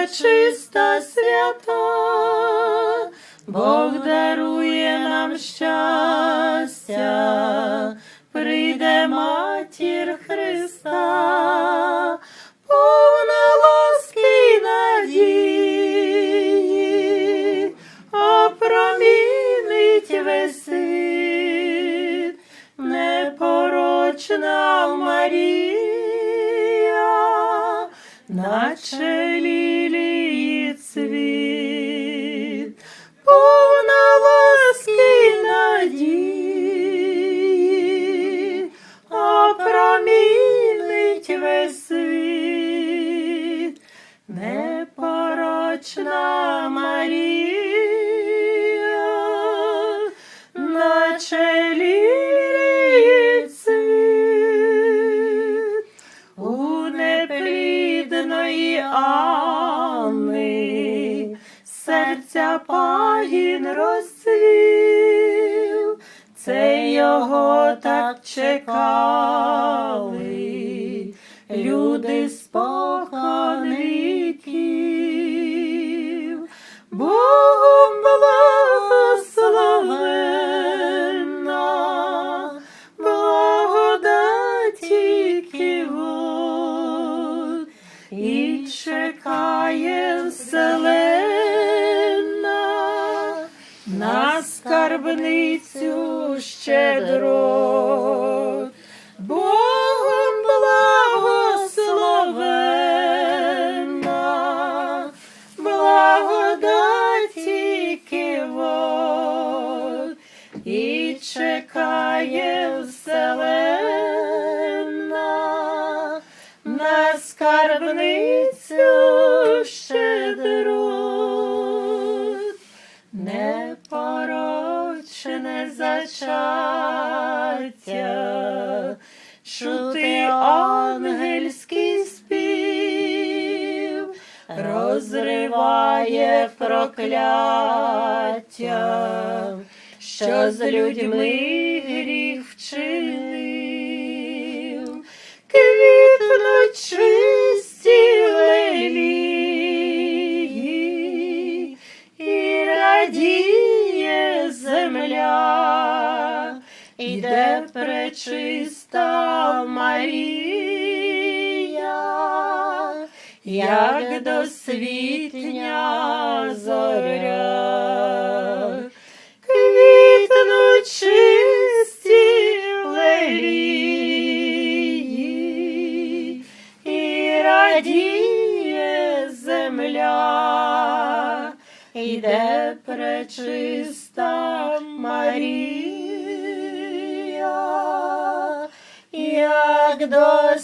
пречиста свята, Бог дарує нам щастя, прийде матір Христа, повна ласки й надії, опромінить весь непорочна Марія, наче непорочна Марія, наче лілії у неплідної Анни серця пагін розцвів, це його так чекали, люди вселенна на скарбницю щедро. Богом благословенна, благодаті кивот, і чекає вселенна на скарбницю зачаття, чути ангельський спів, розриває прокляття, що з людьми іде пречиста Марія, як досвітня зоря. Квітнуть чисті земля, іде пречиста Марія, як до